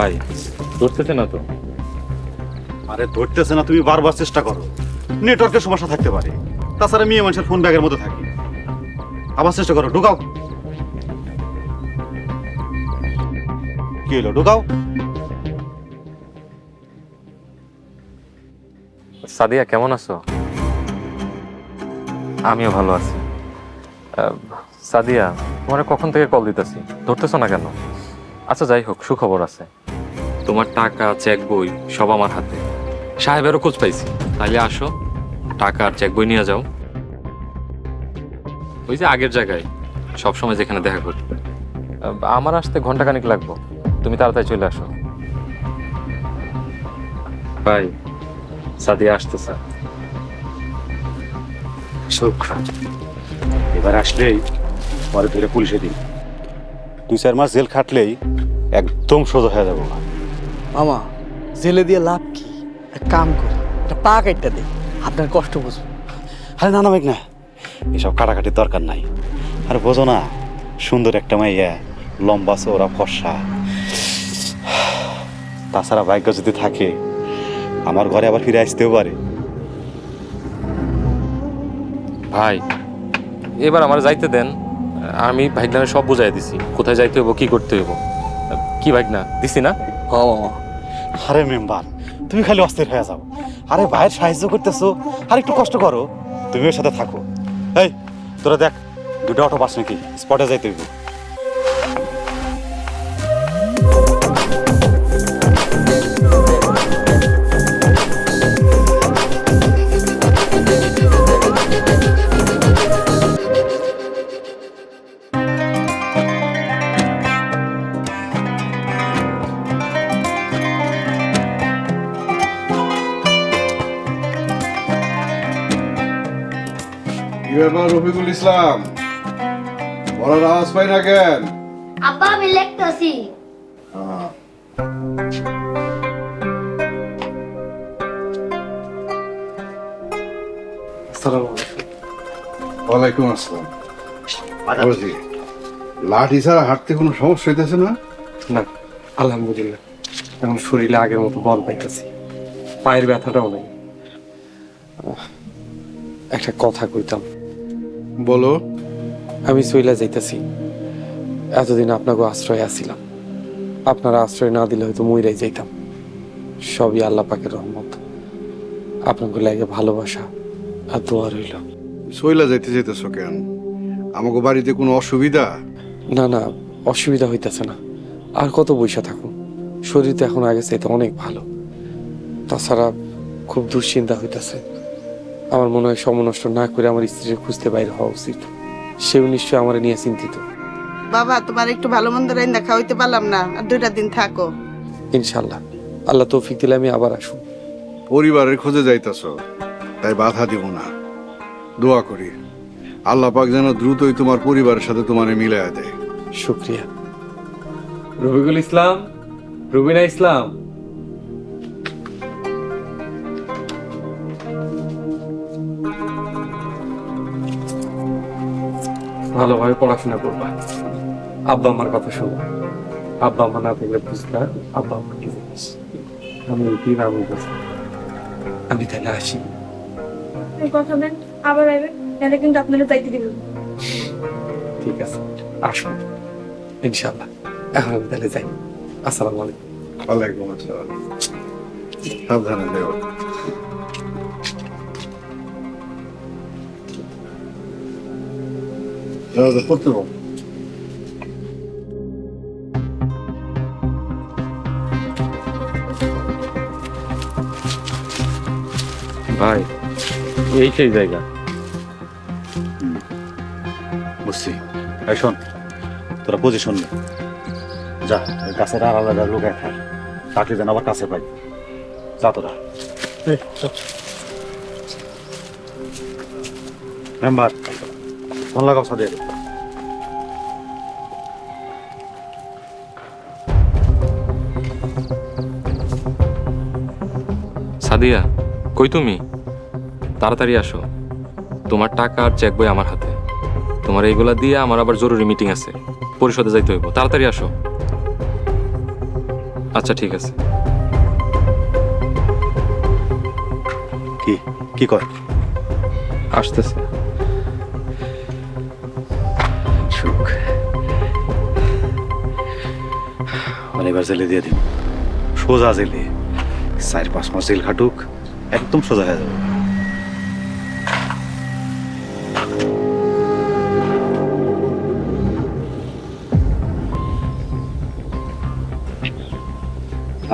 ভাই ধরতেছে না তো। আরে ধরতেছে না তুমি বারবার চেষ্টা করো। নেটওয়ার্কের সমস্যা থাকতে পারে। তাছাড়া মেয়ে মানুষের ফোন ব্যাগের মধ্যে থাকে। আবার চেষ্টা করো ঢুকাও। কি হলো ঢুকাও। সাদিয়া কেমন আছো? আমিও ভালো আছি। সাদিয়া তোমার কখন থেকে কল দিতেছি? ধরতেছো না কেন? আচ্ছা যাই হোক সুখবর আছে। তোমার টাকা চেক বই, সব আমার হাতে। সাহেবেরও খোঁজ পাইছি। তাইলে আসো, টাকা আর চেক বই নিয়ে যাও। ওই যে আগের জায়গায়, সব সময় যেখানে দেখা করি। আমার আসতে ঘন্টাখানিক লাগবো। তুমি তাড়াতাড়ি চলে আসো। ভাই সাদিয়া আসতেছে। সুখ। এবার আসলেই পরে ধরে পুলিশে দিন দুই চার মাস জেল খাটলেই একদম সোজা হয়ে যাব। মামা জেলে দিয়ে লাভ কি? এক কাম করি একটা পা কাটটা দে আপনার কষ্ট বুঝব আরে না না মেঘ না এসব কাটাকাটির দরকার নাই। আর বোঝো না সুন্দর একটা মাইয়া লম্বা চৌড়া ফর্সা। তাছাড়া ভাগ্য যদি থাকে আমার ঘরে আবার ফিরে আসতেও পারে। ভাই এবার আমার যাইতে দেন। আমি ভাইগনারে সব বুঝাই দিছি। কোথায় যাইতে হইব কি করতে হইব? কি ভাইগনা দিছি না? হ মামা। আরে মেম্বার, তুমি খালি অস্থির হয়ে যাও। আরে ভাইয়ের সাহায্য করতেছো, আর একটু কষ্ট করো। তুমি ওর সাথে থাকো। এই, তোরা দেখ, দুটো অটো পাস নাকি স্পটে যাই হইব। ব্যাপার রফিকুল ইসলাম? বলার আওয়াজ পাই না কেন? আব্বা আমি লিখতেছি। ওয়ালাইকুম আসসালাম। বলছি লাঠি ছাড়া হাঁটতে কোনো সমস্যা হইতেছে না? না আলহামদুলিল্লাহ। এখন শরীরে আগের মতো বল পাইতেছি। পায়ের ব্যথাটাও নেই। একটা কথা কইতাম। বলো। আমি চইলা যাইতাছি। এতদিন আপনাকে আশ্রয় আসিলাম। আপনারা আশ্রয় না দিলে হয়তো মইরাই যাইতাম। সবই আল্লাহ পাকের রহমত। আপনাকে লাগে ভালোবাসা আর দোয়া রইল। সইলা যাইতে যেতেছো কেন? আমাকে বাড়িতে কোনো অসুবিধা? না না অসুবিধা হইতেছে না। আর কত বৈশা থাকুন। শরীর তো এখন আগে চাইতে অনেক ভালো। তাছাড়া খুব দুশ্চিন্তা হইতাছে। আমার মনে হয় সমনষ্ট না করে আমার স্ত্রীর খুঁজতে বাইরে হওয়া উচিত। সেও নিশ্চয় আমার নিয়ে চিন্তিত। বাবা তোমার একটু ভালো মন্দ রাইন দেখা হইতে পারলাম না। আর দুইটা দিন থাকো। ইনশাল্লাহ আল্লাহ তৌফিক দিলে আমি আবার আসুন। পরিবারের খোঁজে যাইতেছো তাই বাধা দিব না। দোয়া করি। আল্লাহ পাক যেন দ্রুতই তোমার পরিবারের সাথে তোমারে মিলাইয়া দেয়। শুক্রিয়া। রবিকুল ইসলাম রুবিনা ইসলাম। ভালোভাবে পড়াশোনা করবা। আব্বা আমার কথা শোনো আব্বা আমার না থাকলে বুঝতে আব্বা আমার কি জিনিস? আমি কি নাম আমি তাহলে আসি। এই কথা দেন আবার কিন্তু আপনারা যাইতে দিবেন। ঠিক আছে আসুন ইনশাল্লাহ এখন আমি তাহলে যাই। আসসালামু আলাইকুম। ওয়ালাইকুম আসসালাম। সাবধানে দেও করতে পারো ভাই এই সেই জায়গা। বুঝছি। এই শোন তোরা পজিশন নে। যা গাছের আলাদা আলাদা লোক এক তাকে যেন আবার কাছে পাই। যা তোরা। মেম্বার ফোন লাগাও সাদের সাদিয়া কই তুমি? তাড়াতাড়ি আসো। তোমার টাকা আর চেক বই আমার হাতে। তোমার এইগুলা দিয়ে আমার আবার জরুরি মিটিং আছে। পরিষদে যাইতে হইব। তাড়াতাড়ি আসো। আচ্ছা ঠিক আছে। কি? কি কর? আসতেছে। সুখ মানে এবার জেলে দিয়ে দিন সোজা জেলে। চার পাঁচ মাস জেল খাটুক একদম সোজা হয়ে যাবে।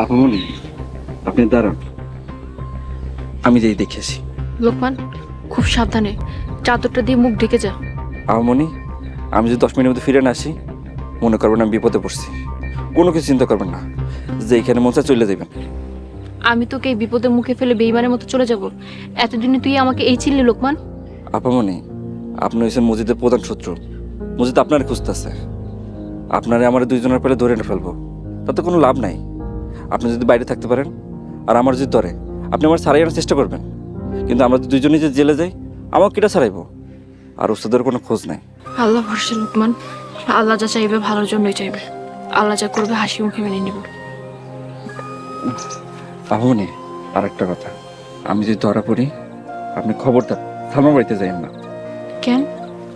আপনি আপনি দাঁড়ান। আমি যেই দেখেছি। লোকমান খুব সাবধানে চাদরটা দিয়ে মুখ ঢেকে যা। আমনি আমি যদি দশ মিনিটের মধ্যে ফিরে না আসি মনে করবেন আমি বিপদে পড়ছি। কোনো কিছু চিন্তা করবেন না। যে এইখানে মন চায় চলে যাবেন। আমি তোকে এই বিপদের মুখে ফেলে বেইমানের মতো চলে যাব। এতদিনে তুই আমাকে এই ছিলি লোকমান? আপামনি আপনি হয়েছেন মসজিদের প্রধান শত্রু। মসজিদ আপনার খুঁজতেছে আপনারে আমার দুইজনের পেলে ধরে এনে ফেলব। তাতে কোনো লাভ নাই। আপনি যদি বাইরে থাকতে পারেন আর আমার যদি ধরে আপনি আমার সারাই আনার চেষ্টা করবেন। কিন্তু আমরা দুইজনে যে জেলে যাই আমাকে কিটা সারাইবো আর ওস্তাদের কোনো খোঁজ নাই। আল্লাহ ভরসা লোকমান। আল্লাহ যা চাইবে ভালোর জন্যই চাইবে। আল্লাহ যা করবে হাসি মুখে মেনে নিব। আহমনি আর একটা কথা। আমি যদি ধরা পড়ি আপনি খবরদার। সালমা বাড়িতে যাইন না। কেন?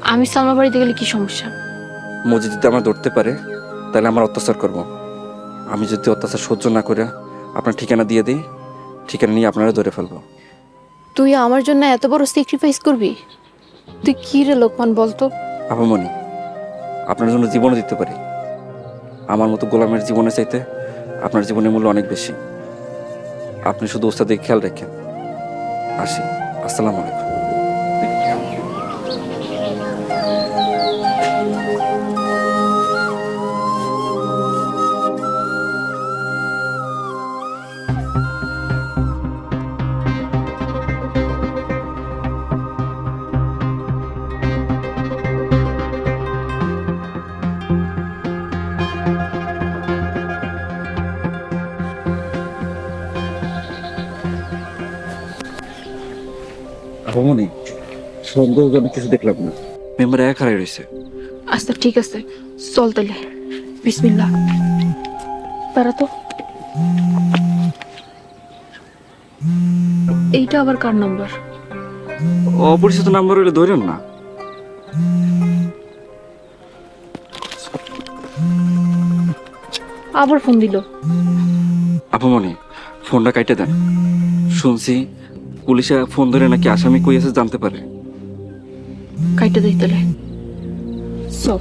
আমি সালমা বাড়িতে গেলে কি সমস্যা? মসজিদ যদি আমার ধরতে পারে তাহলে আমার অত্যাচার করব। আমি যদি অত্যাচার সহ্য না করে আপনার ঠিকানা দিয়ে দিই ঠিকানা নিয়ে আপনারা ধরে ফেলব। তুই আমার জন্য এত বড় স্যাক্রিফাইস করবি? তুই কি রে লোকমান বলতো? আপামনি, আপনার জন্য জীবনও দিতে পারি। আমার মতো গোলামের জীবনে চাইতে আপনার জীবনের মূল্য অনেক বেশি। আপনি শুধু ওস্তাদের খেয়াল রাখেন। আসি। আসসালামু আলাইকুম। সন্দেহজনক কিছু দেখলাম না। মেম্বার এক হারাই রয়েছে। আচ্ছা ঠিক আছে। চল তাহলে। বিসমিল্লাহ। তারা তো। এইটা আবার কার নাম্বার? অপরিচিত নাম্বার হইলে ধরেন না। আবার ফোন দিল। আপামনি ফোনটা কাইটে দেন। শুনছি পুলিশে ফোন ধরে নাকি আসামি কই আছে জানতে পারে। কাইটা দেই তাহলে। সব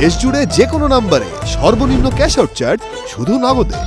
দেশ জুড়ে যে কোনো নম্বরে সর্বনিম্ন ক্যাশ আউট চার্জ শুধু নগদে।